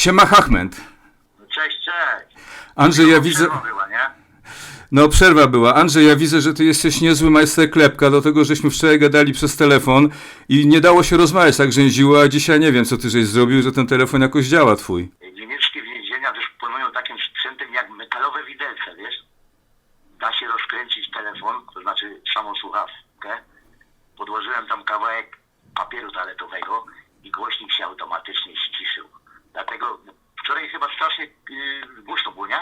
Siema Hachment. Cześć, cześć. Andrzej, ja widzę... przerwa była, nie? No przerwa była. Andrzej, ja widzę, że ty jesteś niezły majster klepka, dlatego żeśmy wczoraj gadali przez telefon i nie dało się rozmawiać, tak rzędziło, a dzisiaj nie wiem, co ty żeś zrobił, że ten telefon jakoś działa twój. Niemieckie więzienia dysponują takim sprzętem jak metalowe widelce, wiesz? Da się rozkręcić telefon, to znaczy samą słuchawkę. Podłożyłem tam kawałek papieru toaletowego i głośnik się automatycznie ściszył. Dlatego wczoraj chyba strasznie yy, głośno było, nie?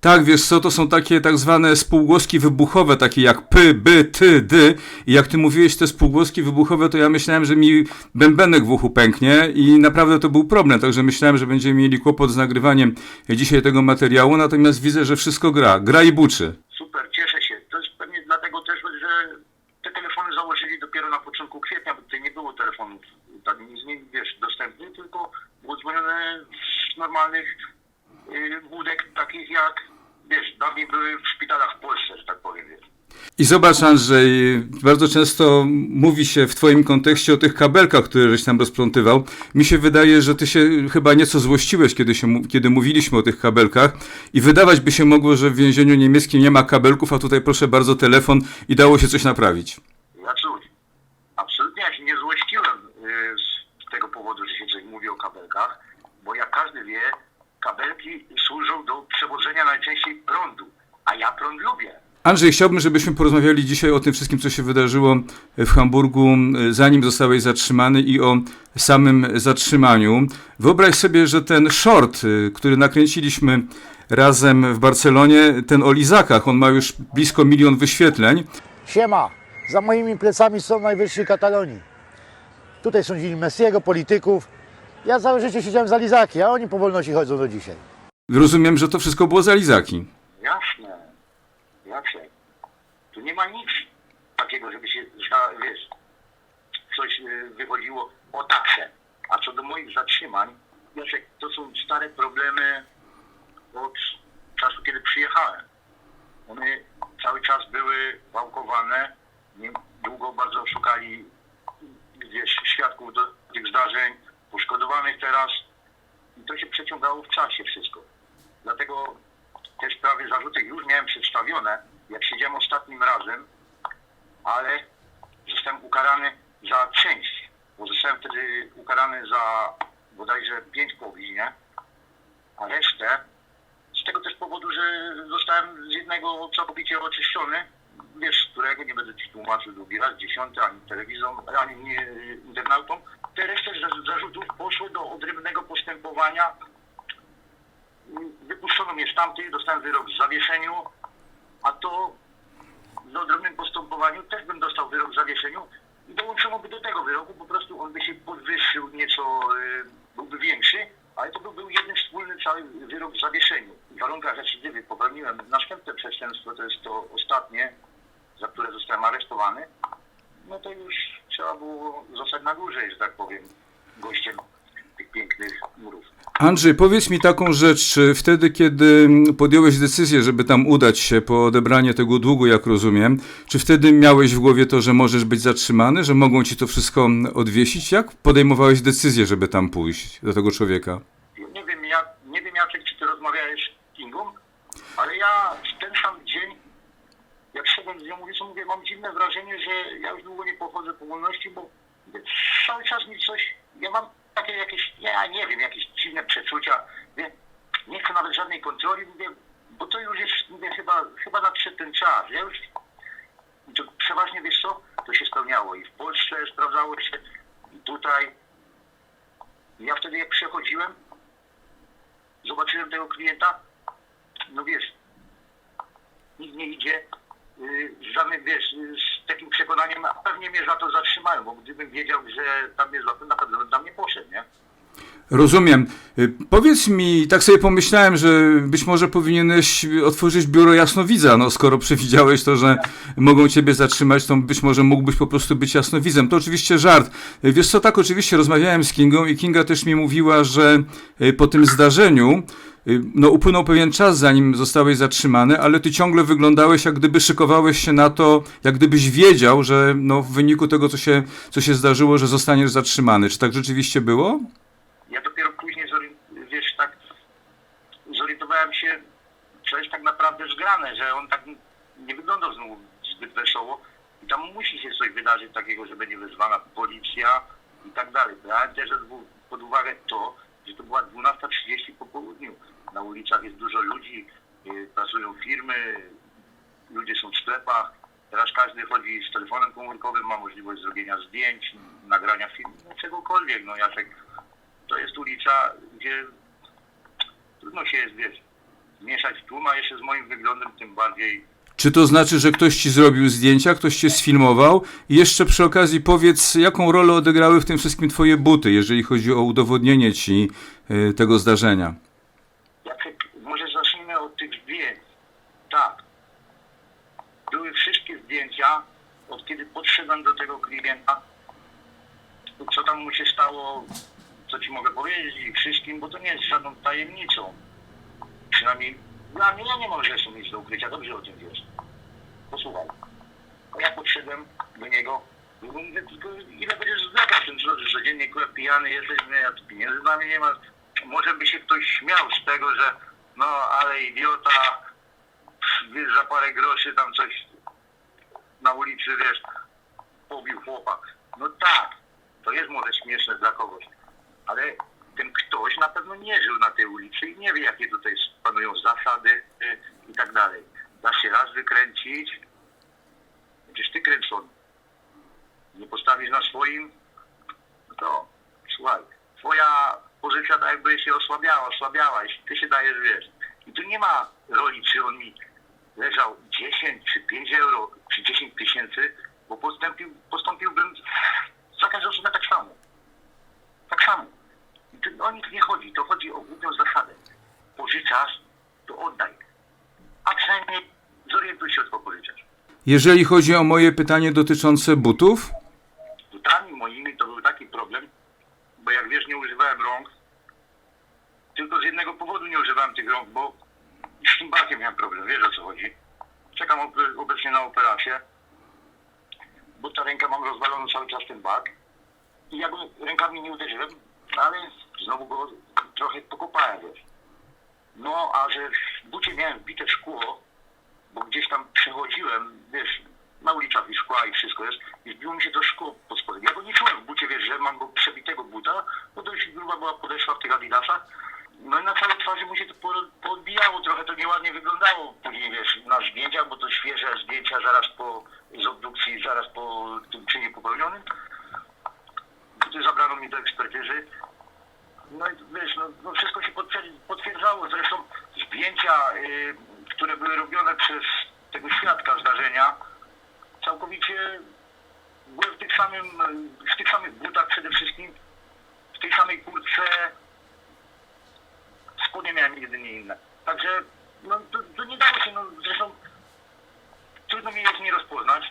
Tak, wiesz co, to są takie tak zwane spółgłoski wybuchowe, takie jak py, by, ty, dy. I jak ty mówiłeś te spółgłoski wybuchowe, to ja myślałem, że mi bębenek w uchu pęknie i naprawdę to był problem, także myślałem, że będziemy mieli kłopot z nagrywaniem dzisiaj tego materiału, natomiast widzę, że wszystko gra. Gra i buczy. Super, cieszę się. To jest pewnie dlatego też, że te telefony założyli dopiero na początku kwietnia, bo tutaj nie było telefonów tak z nimi, wiesz, dostępnych, tylko z normalnych y, budek takich jak, wiesz, dawniej były w szpitalach w Polsce, że tak powiem, wiesz. I zobacz Andrzej, bardzo często mówi się w twoim kontekście o tych kabelkach, które żeś tam rozplątywał. Mi się wydaje, że ty się chyba nieco złościłeś, kiedy, się, kiedy mówiliśmy o tych kabelkach i wydawać by się mogło, że w więzieniu niemieckim nie ma kabelków, a tutaj proszę bardzo telefon i dało się coś naprawić. Ja czuć. Absolutnie ja się nie złościłem y, z tego powodu, że się coś mówi o kabelkach, bo jak każdy wie, kabelki służą do przewodzenia najczęściej prądu, a ja prąd lubię. Andrzej, chciałbym, żebyśmy porozmawiali dzisiaj o tym wszystkim, co się wydarzyło w Hamburgu, zanim zostałeś zatrzymany i o samym zatrzymaniu. Wyobraź sobie, że ten short, y, który nakręciliśmy razem w Barcelonie, ten o lizakach, on ma już blisko milion wyświetleń. Siema, za moimi plecami są najwyżsi Katalonii. Tutaj sądzili Messiego, polityków. Ja całe życie siedziałem za lizaki, a oni po wolności chodzą do dzisiaj. Rozumiem, że to wszystko było za lizaki. Jasne, jasne. Tu nie ma nic takiego, żeby się, za, wiesz, coś y, wychodziło o taksę. A co do moich zatrzymań, Jacek, to są stare problemy od czasu, kiedy przyjechałem. One cały czas były wałkowane, nie, długo bardzo szukali wiesz, świadków do tych zdarzeń, poszkodowanych teraz. I to się przeciągało w czasie wszystko. Dlatego te sprawy, zarzuty już miałem przedstawione, jak siedziałem ostatnim razem, ale zostałem ukarany za część, bo zostałem wtedy ukarany za bodajże pięć powinien, nie? a resztę z tego też powodu, że zostałem z jednego całkowicie oczyszczony, wiesz, z którego nie tłumaczył drugi raz, dziesiąty, ani telewizją, ani nie, internautom. Te resztę za- zarzutów poszły do odrębnego postępowania wypuszczono mnie stamtąd, dostałem wyrok w zawieszeniu, a to w odrębnym postępowaniu też bym dostał wyrok w zawieszeniu i dołączono by do tego wyroku, po prostu on by się podwyższył nieco, y, byłby większy, ale to byłby jeden wspólny cały wyrok w zawieszeniu. W warunkach recydywy popełniłem następne przestępstwo, to jest to ostatnie, za które zostałem aresztowany, no to już trzeba było zostać na górze, że tak powiem, gościem tych pięknych murów. Andrzej, powiedz mi taką rzecz, czy wtedy, kiedy podjąłeś decyzję, żeby tam udać się po odebranie tego długu, jak rozumiem, czy wtedy miałeś w głowie to, że możesz być zatrzymany, że mogą ci to wszystko odwiesić? Jak podejmowałeś decyzję, żeby tam pójść do tego człowieka? Nie wiem, ja, nie wiem Jacek, czy ty rozmawiałeś z Kingą, ale ja w ten sam dzień, szedłem z nią, mówię, mam dziwne wrażenie, że ja już długo nie pochodzę po wolności, bo cały czas mi coś, ja mam takie jakieś, ja nie wiem, jakieś dziwne przeczucia, mówię, nie chcę nawet żadnej kontroli, mówię, bo to już jest, mówię, chyba, chyba nadszedł ten czas, ja już, to przeważnie, wiesz co, to się spełniało i w Polsce sprawdzało się, i tutaj, ja wtedy jak przechodziłem, zobaczyłem tego klienta, no wiesz, nikt nie idzie z żadnym, wiesz, yy, z takim przekonaniem, a pewnie mnie za to zatrzymają, bo gdybym wiedział, że tam jest za to, na pewno bym tam nie poszedł, nie? Rozumiem. Y, Powiedz mi, tak sobie pomyślałem, że być może powinieneś otworzyć biuro jasnowidza, no skoro przewidziałeś to, że mogą ciebie zatrzymać, to być może mógłbyś po prostu być jasnowidzem. To oczywiście żart. Y, Wiesz co, tak oczywiście rozmawiałem z Kingą i Kinga też mi mówiła, że y, po tym zdarzeniu y, no upłynął pewien czas, zanim zostałeś zatrzymany, ale ty ciągle wyglądałeś, jak gdyby szykowałeś się na to, jak gdybyś wiedział, że no w wyniku tego, co się, co się zdarzyło, że zostaniesz zatrzymany. Czy tak rzeczywiście było? Ja dopiero później, wiesz, zorientowałem się, co jest tak naprawdę zgrane, że on tak nie wyglądał znowu zbyt wesoło i tam musi się coś wydarzyć takiego, że będzie wezwana policja i tak dalej. Brałem też pod uwagę to, że to była 12.30 po południu. Na ulicach jest dużo ludzi, y, pracują firmy, ludzie są w sklepach. Teraz każdy chodzi z telefonem komórkowym, ma możliwość zrobienia zdjęć, nagrania filmu, no czegokolwiek. No Jacek, to jest ulica, gdzie trudno się jest, wiesz, mieszać tłum, a jeszcze z moim wyglądem tym bardziej Czy to znaczy, że ktoś ci zrobił zdjęcia, ktoś cię sfilmował? I jeszcze przy okazji powiedz, jaką rolę odegrały w tym wszystkim twoje buty, jeżeli chodzi o udowodnienie ci y, tego zdarzenia? Może zacznijmy od tych zdjęć. Tak. Były wszystkie zdjęcia, od kiedy podszedłem do tego klienta. Co tam mu się stało, co ci mogę powiedzieć i wszystkim, bo to nie jest żadną tajemnicą. Przynajmniej dla mnie ja nie rzeczy nic do ukrycia, dobrze o tym wiesz. Posłuchaj. A ja podszedłem do niego, mówię, tylko ile będziesz zdawał, ten że, że dziennie kurwa pijany jesteś, nie, ja pieniędzy mnie nie ma. Może by się ktoś śmiał z tego, że no ale idiota, wiesz, za parę groszy tam coś na ulicy, wiesz, pobił chłopak. No tak, to jest może śmieszne dla kogoś, ale ten ktoś na pewno nie żył na tej ulicy i nie wie, jakie tutaj panują zasady y, i tak dalej. Da się raz wykręcić, przecież ty kręcony. Nie postawisz na swoim, no to słuchaj, twoja pozycja tak jakby się osłabiała, osłabiała, jeśli ty się dajesz, wiesz. I tu nie ma roli, czy on mi leżał 10, czy 5 euro, czy 10 tysięcy, bo postąpił, postąpiłbym za każdą osobę tak samo. Tak samo. O nic nie chodzi, to chodzi o główną zasadę. Pożyczasz, to oddaj. A przynajmniej zorientuj się, od kogo pożyczasz. Jeżeli chodzi o moje pytanie dotyczące butów, butami moimi to był taki problem, bo jak wiesz, nie używałem rąk. Tylko z jednego powodu nie używałem tych rąk, bo z tym barkiem miałem problem, wiesz o co chodzi. Czekam ob- obecnie na operację, bo ta ręka mam rozwaloną cały czas ten bark. I ja go rękami nie uderzyłem, ale znowu go trochę pokopałem, wiesz. No, a że w bucie miałem wbite szkło, bo gdzieś tam przechodziłem, wiesz, na ulicach i szkła i wszystko jest, i zbiło mi się to szkło pod spodem. Ja go nie czułem w bucie, wiesz, że mam go przebitego buta, bo dość gruba była podeszła w tych adidasach. No i na całej twarzy mu się to po- poodbijało, trochę to nieładnie wyglądało później, wiesz, na zdjęciach, bo to świeże zdjęcia zaraz po, z obdukcji, zaraz po tym czynie popełnionym. Buty zabrano mi do ekspertyzy. No i wiesz, no, no wszystko się potwier- potwierdzało. Zresztą zdjęcia, y, które były robione przez tego świadka zdarzenia, całkowicie były w tych, samym, w tych samych butach przede wszystkim, w tej samej kurtce, spodnie miałem jedynie inne. Także no, to, to nie dało się, no zresztą trudno mi jest nie rozpoznać.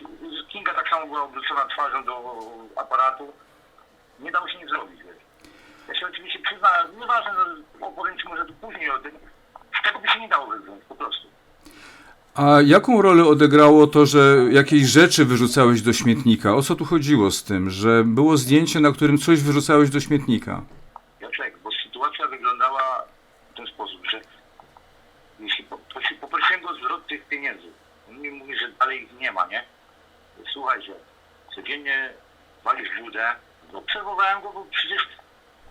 Kinga tak samo była obrócona twarzą do aparatu. Nie dało się nic zrobić, wiesz. Ja się oczywiście przyznałem, nieważne, no, opowiem ci może tu później o tym. Z tego by się nie dało wybrnąć, po prostu. a jaką rolę odegrało to, że jakieś rzeczy wyrzucałeś do śmietnika? O co tu chodziło z tym, że było zdjęcie, na którym coś wyrzucałeś do śmietnika? Jacek, bo sytuacja wyglądała w ten sposób, że jeśli po, to się poprosiłem go o zwrot tych pieniędzy. On mi mówi, że dalej ich nie ma, nie? Słuchaj, że codziennie walisz wódę. Obserwowałem go, bo przecież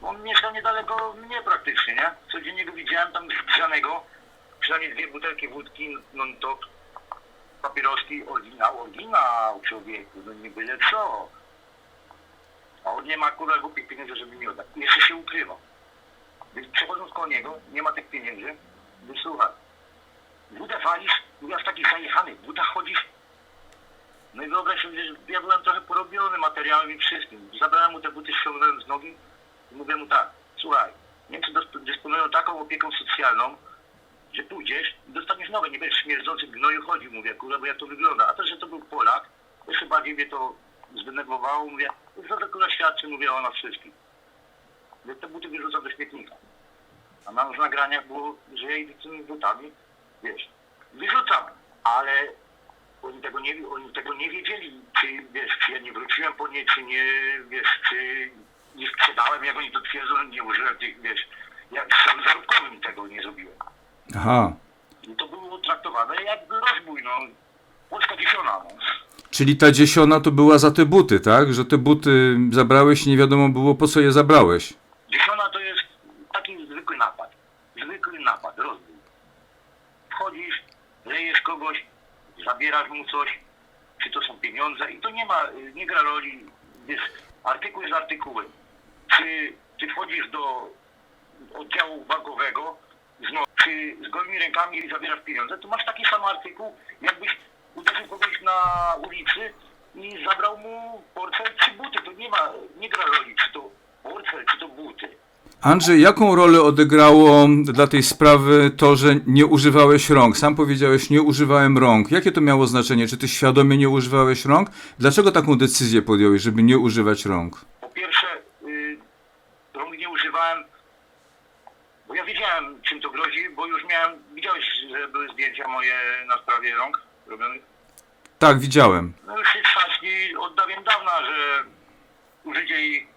on mieszkał niedaleko mnie praktycznie, nie? Codziennie go widziałem tam zgrzanego, przynajmniej dwie butelki wódki, non-top, papieroski, oryginał, oryginał człowieku, no nie byle co. A on nie ma kurwa głupich pieniędzy, żeby mi oddać. Jeszcze się ukrywa. Więc przechodząc koło niego, nie ma tych pieniędzy, wysłuchaj. Budę walisz, mówiłaś taki zajechany, w butach chodzisz. No i wyobraź sobie, że ja byłem trochę porobiony materiałem i wszystkim. Zabrałem mu te buty, ściągnąłem z nogi i mówię mu tak, słuchaj, Niemcy dys- dysponują taką opieką socjalną, że pójdziesz i dostaniesz nowe, nie będziesz śmierdzący gnoju chodził, mówię, kurwa, bo jak to wygląda. A to, że to był Polak, jeszcze bardziej mnie to zdenerwowało, mówię, co to świadczy, mówię o nas wszystkich. Więc te buty wyrzucam do śmietnika. A na nagraniach było, że ja idę tymi butami, wiesz, wyrzucam, ale oni tego nie, oni tego nie wiedzieli, czy, wiesz, czy ja nie wróciłem po nie, czy nie, wiesz, czy nie sprzedałem, jak oni to twierdzą, nie użyłem tych, wiesz, jak sam zarobkowym tego nie zrobiłem. Aha. I to było traktowane jak rozbój, no. Polska dziesiona, no. Czyli ta dziesiona to była za te buty, tak? Że te buty zabrałeś i nie wiadomo było po co je zabrałeś. Dziesiona to jest taki zwykły napad. Zwykły napad, rozbój. Wchodzisz, lejesz kogoś, zabierasz mu coś, czy to są pieniądze i to nie ma, nie gra roli, wiesz, artykuł jest artykułem. Czy ty wchodzisz do oddziału znowu, czy z gołymi rękami zabierasz pieniądze, to masz taki sam artykuł, jakbyś uderzył kogoś na ulicy i zabrał mu portfel czy buty. To nie ma, nie gra roli, czy to portfel, czy to buty. Andrzej, jaką rolę odegrało dla tej sprawy to, że nie używałeś rąk? Sam powiedziałeś, nie używałem rąk. Jakie to miało znaczenie? Czy ty świadomie nie używałeś rąk? Dlaczego taką decyzję podjąłeś, żeby nie używać rąk? Po pierwsze, y, rąk nie używałem, bo ja wiedziałem, czym to grozi, bo już miałem, widziałeś, że były zdjęcia moje na sprawie rąk robionych. Tak, widziałem. No już się trzaśni od dawien dawna, że użycie ich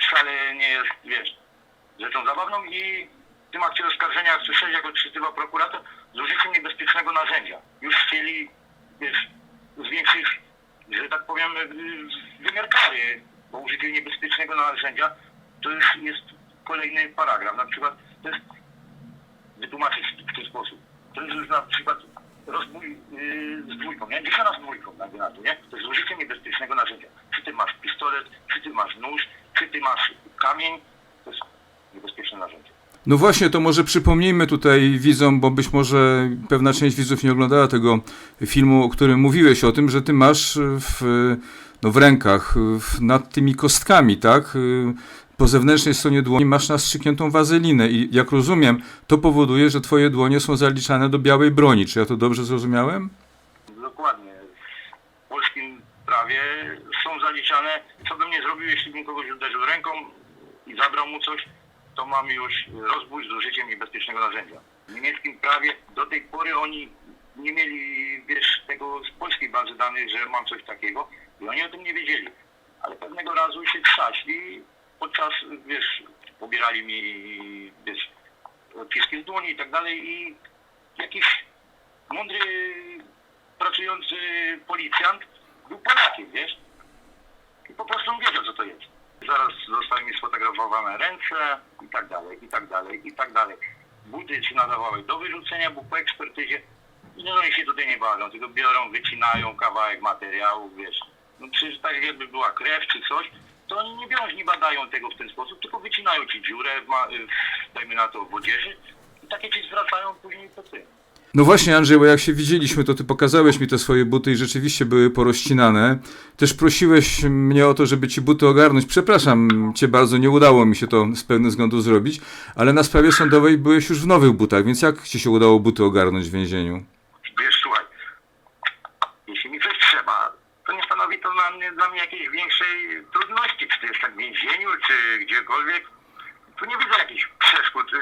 wcale nie jest, wiesz, rzeczą zabawną i w tym akcie oskarżenia, jak słyszeli, jak odczytywał prokurator, z użyciem niebezpiecznego narzędzia. Już chcieli, wiesz, zwiększyć, że tak powiem, wymiar kary, bo użycie niebezpiecznego narzędzia to już jest kolejny paragraf. Na przykład to jest wytłumaczyć w ten sposób. To jest już na przykład rozbój yy, z dwójką, nie? Dziesiąta z dwójką, na to, nie? To jest użycie niebezpiecznego narzędzia. Czy ty masz pistolet, czy ty masz nóż, czy ty masz kamień, to jest niebezpieczne narzędzie. No właśnie, to może przypomnijmy tutaj widzom, bo być może pewna część widzów nie oglądała tego filmu, o którym mówiłeś o tym, że ty masz w, no w rękach, w, nad tymi kostkami, tak? Po zewnętrznej stronie dłoni masz nastrzykniętą wazelinę i jak rozumiem, to powoduje, że twoje dłonie są zaliczane do białej broni. Czy ja to dobrze zrozumiałem? Dokładnie. W polskim prawie są zaliczane, co bym nie zrobił, jeśli bym kogoś uderzył ręką i zabrał mu coś, to mam już rozbój z użyciem niebezpiecznego narzędzia. W niemieckim prawie do tej pory oni nie mieli, wiesz, tego z polskiej bazy danych, że mam coś takiego i oni o tym nie wiedzieli. Ale pewnego razu się trzaśli podczas, wiesz, pobierali mi, wiesz, odciski z dłoni i tak dalej i jakiś mądry, pracujący policjant był Polakiem, wiesz? I po prostu wiedział, co to jest. Zaraz zostały mi sfotografowane ręce i tak dalej, i tak dalej, i tak dalej. Buty czy nadawały do wyrzucenia, bo po ekspertyzie no oni się tutaj nie bawią, tylko biorą, wycinają kawałek materiału, wiesz. No przecież tak jakby była krew czy coś, to oni nie biorą, nie badają tego w ten sposób, tylko wycinają ci dziurę, w, dajmy na to, w odzieży i takie ci zwracają później po tym. No właśnie, Andrzej, bo jak się widzieliśmy, to ty pokazałeś mi te swoje buty i rzeczywiście były porozcinane. Też prosiłeś mnie o to, żeby ci buty ogarnąć. Przepraszam cię bardzo, nie udało mi się to z pewnych względów zrobić, ale na sprawie sądowej byłeś już w nowych butach, więc jak ci się udało buty ogarnąć w więzieniu? Wiesz, słuchaj, jeśli mi coś trzeba, to nie stanowi to dla mnie, dla mnie jakiejś większej trudności, czy to jest tak w więzieniu, czy gdziekolwiek. Tu nie widzę jakichś przeszkód y,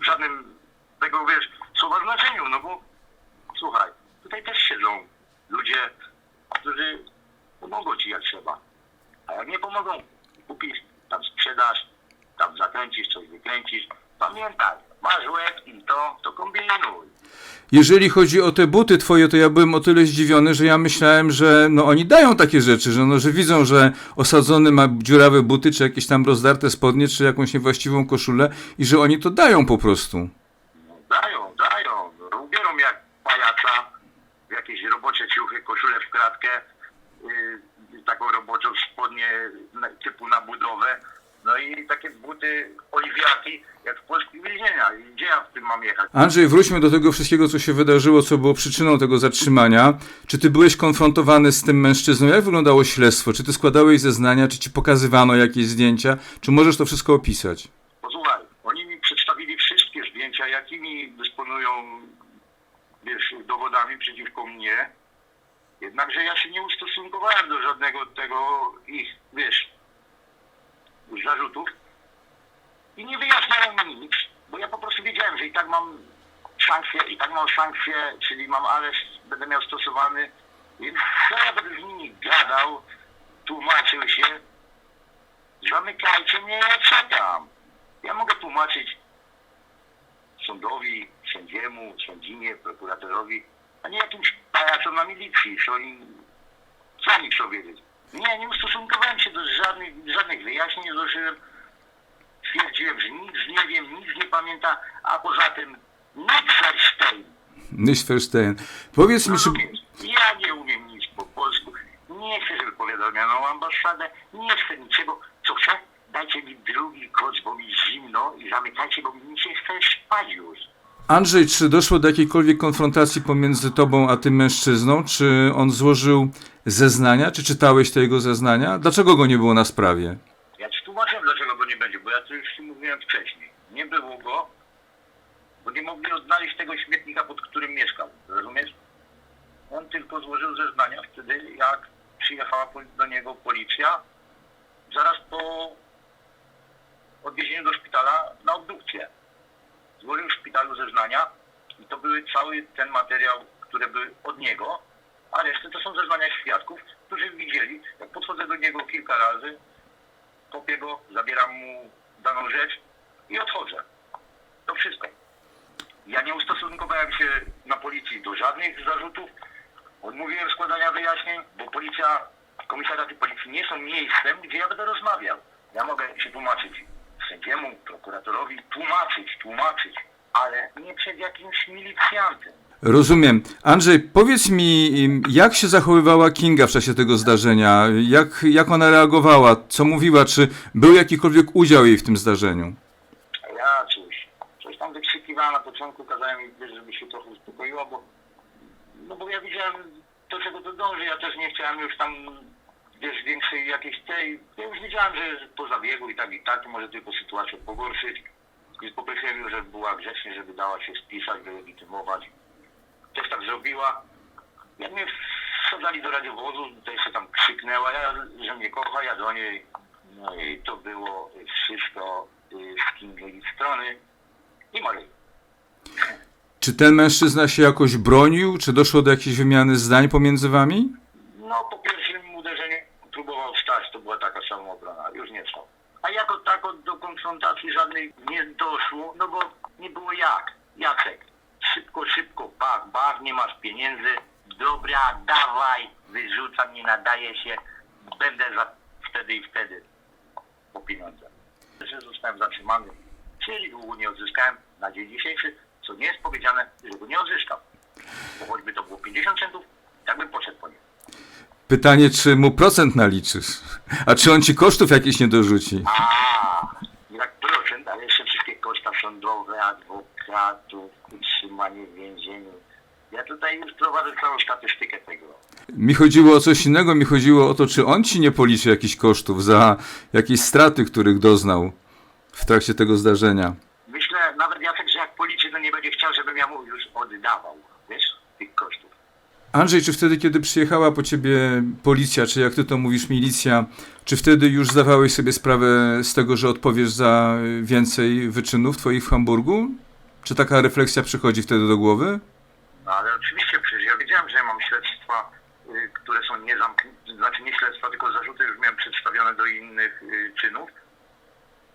w żadnym tego, wiesz, słowa znaczeniu, no bo słuchaj, tutaj też siedzą ludzie, którzy pomogą ci jak trzeba. A jak nie pomogą, kupisz, tam sprzedasz, tam zakręcisz, coś wykręcisz. Pamiętaj, masz łeb i to, to kombinuj. Jeżeli chodzi o te buty twoje, to ja byłem o tyle zdziwiony, że ja myślałem, że no oni dają takie rzeczy, że, no, że widzą, że osadzony ma dziurawe buty, czy jakieś tam rozdarte spodnie, czy jakąś niewłaściwą koszulę i że oni to dają po prostu. Dają, dają. Ubierą jak pajaca w jakieś robocze ciuchy, kratkę, yy, taką roboczą spodnie typu na budowę. No i takie buty oliwiaki jak w polskich więzieniach. I gdzie ja w tym mam jechać? Andrzej, wróćmy do tego wszystkiego, co się wydarzyło, co było przyczyną tego zatrzymania. Czy ty byłeś konfrontowany z tym mężczyzną? Jak wyglądało śledztwo? Czy ty składałeś zeznania? Czy ci pokazywano jakieś zdjęcia? Czy możesz to wszystko opisać? Posłuchaj, oni mi przedstawili wszystkie zdjęcia, jakimi dysponują wiesz, dowodami przeciwko mnie. Jednakże ja się nie ustosunkowałem do żadnego tego ich, wiesz, zarzutów i nie wyjaśniałem mi nic, bo ja po prostu wiedziałem, że i tak mam sankcję, i tak mam sankcję, czyli mam areszt, będę miał stosowany, więc co ja będę z nimi gadał, tłumaczył się, zamykajcie mnie, ja czekam. Ja mogę tłumaczyć, sądowi, sędziemu, sędzinie, prokuratorowi, a nie jakimś pajacom na milicji, co oni, co oni chcą wiedzieć. Nie, nie ustosunkowałem się do żadnych, żadnych wyjaśnień, nie złożyłem. Stwierdziłem, że nic nie wiem, nic nie pamiętam, a poza tym nic Verstein. Nicht verstehen. Powiedz mi, czy... Ja nie umiem nic po polsku. Nie chcę, żeby powiadomiono ambasadę. Nie chcę niczego. Co chcę? Dajcie mi drugi koc, bo mi zimno i zamykajcie, bo mi się chce spać już. Andrzej, czy doszło do jakiejkolwiek konfrontacji pomiędzy tobą a tym mężczyzną? Czy on złożył zeznania? Czy czytałeś te jego zeznania? Dlaczego go nie było na sprawie? Ja ci tłumaczyłem, dlaczego go nie będzie, bo ja to już ci mówiłem wcześniej. Nie było go, bo nie mogli odnaleźć tego śmietnika, pod którym mieszkał. Rozumiesz? On tylko złożył zeznania wtedy, jak przyjechała do niego policja, zaraz po odwiezieniu do szpitala na obdukcję. Złożył w szpitalu zeznania i to były cały ten materiał, które były od niego, a resztę to są zeznania świadków, którzy widzieli, jak podchodzę do niego kilka razy, kopię go, zabieram mu daną rzecz i odchodzę. To wszystko. Ja nie ustosunkowałem się na policji do żadnych zarzutów. Odmówiłem składania wyjaśnień, bo policja, komisariaty policji nie są miejscem, gdzie ja będę rozmawiał. Ja mogę się tłumaczyć sędziemu, prokuratorowi, tłumaczyć, tłumaczyć, ale nie przed jakimś milicjantem. Rozumiem. Andrzej, powiedz mi, jak się zachowywała Kinga w czasie tego zdarzenia? Jak, jak ona reagowała? Co mówiła? Czy był jakikolwiek udział jej w tym zdarzeniu? Ja coś, coś tam wykrzykiwała na początku, kazałem jej, żeby się trochę uspokoiła, bo, no bo ja widziałem do czego to dąży, ja też nie chciałem już tam, wiesz, większej jakiejś tej, ja już wiedziałem, że po zabiegu i tak i tak, może tylko sytuację pogorszyć. I poprosiłem ją, żeby była grzecznie, żeby dała się spisać, wylegitymować. Też tak zrobiła. Jak mnie wsadzali do radiowozu, to jeszcze tam krzyknęła, ja, że mnie kocha, ja do niej. No i to było wszystko y, z Kingiej strony i mojej. Czy ten mężczyzna się jakoś bronił? Czy doszło do jakiejś wymiany zdań pomiędzy wami? No po pierwszym uderzeniu próbował wstać, to była taka samoobrona, już nie wstał. A jako tako do konfrontacji żadnej nie doszło, no bo nie było jak. Jacek, szybko, szybko, bach, bach, nie masz pieniędzy, dobra, dawaj, wyrzucam, nie nadaje się, będę za wtedy i wtedy po pieniądze. Że zostałem zatrzymany, czyli długu nie odzyskałem na dzień dzisiejszy, co nie jest powiedziane, że go nie odzyskam. Bo choćby to było 50 centów, tak bym poszedł po nie. Pytanie, czy mu procent naliczysz? A czy on ci kosztów jakichś nie dorzuci? A, jak procent, ale jeszcze wszystkie koszta sądowe, adwokatów, utrzymanie w więzieniu. Ja tutaj już prowadzę całą statystykę tego. Mi chodziło o coś innego, mi chodziło o to, czy on ci nie policzy jakichś kosztów za jakieś straty, których doznał w trakcie tego zdarzenia. Myślę nawet Jacek, że jak policzy, to nie będzie chciał, żebym ja mu już oddawał. Andrzej, czy wtedy, kiedy przyjechała po ciebie policja, czy jak ty to mówisz, milicja, czy wtedy już zdawałeś sobie sprawę z tego, że odpowiesz za więcej wyczynów twoich w Hamburgu? Czy taka refleksja przychodzi wtedy do głowy? No ale oczywiście przecież ja wiedziałem, że ja mam śledztwa, y, które są nie zamknięte, znaczy nie śledztwa, tylko zarzuty już miałem przedstawione do innych y, czynów.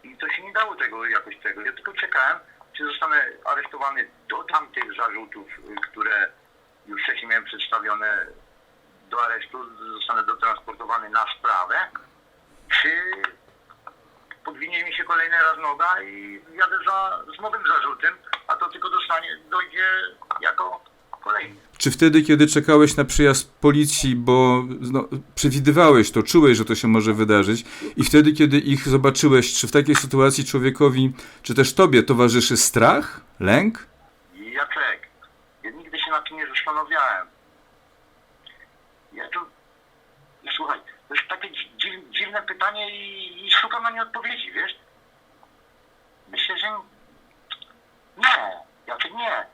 I to się nie dało tego jakoś tego. Ja tylko czekałem, czy zostanę aresztowany do tamtych zarzutów, y, które już wcześniej miałem przedstawione do aresztu, zostanę dotransportowany na sprawę, czy podwinie mi się kolejny raz noga i jadę za, z nowym zarzutem, a to tylko dostanie, dojdzie jako kolejny. Czy wtedy, kiedy czekałeś na przyjazd policji, bo no, przewidywałeś to, czułeś, że to się może wydarzyć, i wtedy, kiedy ich zobaczyłeś, czy w takiej sytuacji człowiekowi, czy też tobie towarzyszy strach, lęk? Jacek, ja nigdy się nad tym nie zastanawiałem. Ja tu, słuchaj, to jest takie dzi- dziw, dziwne pytanie i, i szukam na nie odpowiedzi, wiesz? Myślę, że nie, Jacek nie.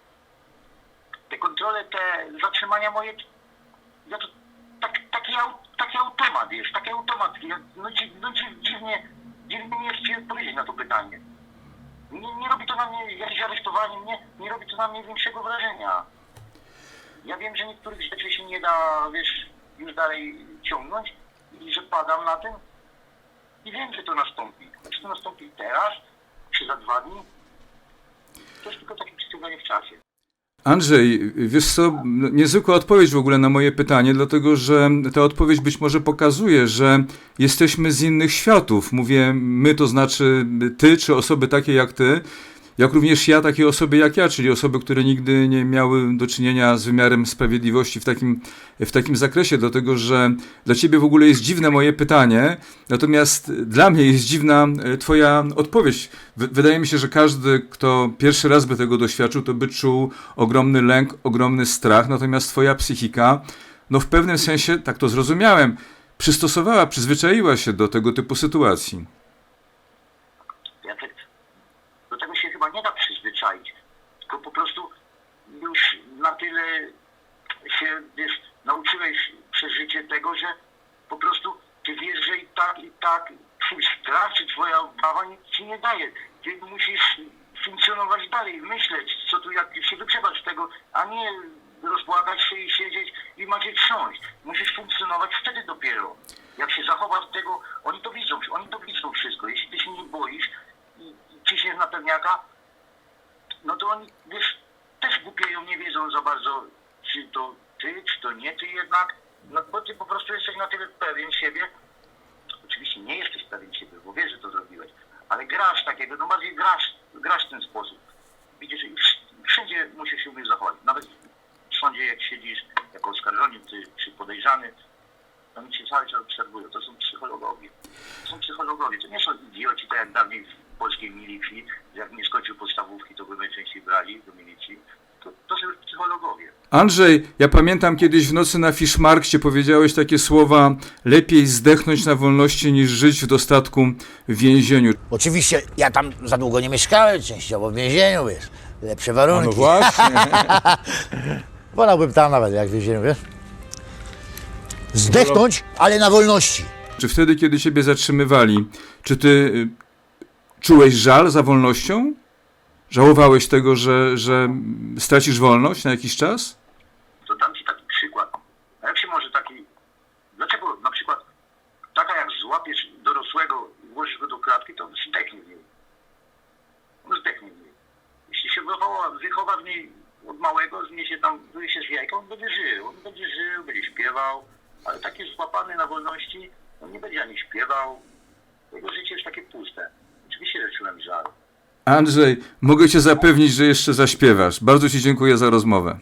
Te kontrole, te zatrzymania moje, ja to tak, taki, taki automat jest, taki automat. Ja, no, no dzi, dziwnie, dziwnie mi jest odpowiedzieć na to pytanie. Nie, nie robi to na mnie, jakieś aresztowanie mnie, nie robi to na mnie większego wrażenia. Ja wiem, że niektórych rzeczy się nie da, wiesz, już dalej ciągnąć i że padam na tym. I wiem, że to nastąpi. Czy to nastąpi teraz, czy za dwa dni? To jest tylko taki przeciąganie w czasie. Andrzej, wiesz co, no, niezwykła odpowiedź w ogóle na moje pytanie, dlatego że ta odpowiedź być może pokazuje, że jesteśmy z innych światów. Mówię my, to znaczy ty, czy osoby takie jak ty, jak również ja, takie osoby jak ja, czyli osoby, które nigdy nie miały do czynienia z wymiarem sprawiedliwości w takim, w takim zakresie, dlatego że dla ciebie w ogóle jest dziwne moje pytanie, natomiast dla mnie jest dziwna e, twoja odpowiedź. Wy- Wydaje mi się, że każdy, kto pierwszy raz by tego doświadczył, to by czuł ogromny lęk, ogromny strach, natomiast twoja psychika, no w pewnym sensie, tak to zrozumiałem, przystosowała, przyzwyczaiła się do tego typu sytuacji. Jacek, do tego się chyba nie da przyzwyczaić. Tylko po prostu już na tyle się wiesz, nauczyłeś przez życie tego, że po prostu ty wiesz, że i tak, i tak twój strach czy twoja obawa nic ci nie daje. Ty musisz funkcjonować dalej, myśleć, co tu jak się wygrzewać z tego, a nie rozbłagać się i siedzieć i macie trząść. Musisz funkcjonować wtedy dopiero. Jak się zachowasz tego, oni to widzą, oni to widzą wszystko. Jeśli ty się nie boisz i ciśniesz na pewniaka, no to oni, wiesz, też głupieją, nie wiedzą za bardzo, czy to ty, czy to nie ty jednak, no bo ty po prostu jesteś na tyle pewien siebie, oczywiście nie jesteś pewien siebie, bo wiesz, że to zrobiłeś, ale grasz takiego, no bardziej grasz, grasz w ten sposób. Widzisz, wszędzie musisz się umieć zachować, nawet w sądzie jak siedzisz jako oskarżony ty, czy podejrzany, oni cię cały czas obserwują, to są psychologowie. To są psychologowie, to nie są idioci, tak jak dawniej polskiej milicji, jak nie skończył podstawówki, to by najczęściej brali do milicji. To, to są psychologowie. Andrzej, ja pamiętam kiedyś w nocy na Fiszmarkcie powiedziałeś takie słowa: lepiej zdechnąć na wolności niż żyć w dostatku w więzieniu. Oczywiście ja tam za długo nie mieszkałem, częściowo w więzieniu, wiesz. Lepsze warunki. No właśnie. Wolałbym tam nawet, jak w więzieniu, wiesz. Zdechnąć, ale na wolności. Czy wtedy, kiedy ciebie zatrzymywali, czy ty y, czułeś żal za wolnością? Żałowałeś tego, że, że stracisz wolność na jakiś czas? To dam Ci taki przykład. A jak się może taki... Dlaczego na przykład taka jak złapiesz dorosłego i włożysz go do klatki, to zdechnie w niej. On zdechnie w niej. Jeśli się wychowa, wychowa w niej od małego, zniesie tam, wyjdzie z jajka, on będzie żył. On będzie żył, będzie śpiewał, ale taki złapany na wolności, on nie będzie ani śpiewał. Jego życie jest takie puste. Żal. Andrzej, mogę cię zapewnić, że jeszcze zaśpiewasz. Bardzo ci dziękuję za rozmowę.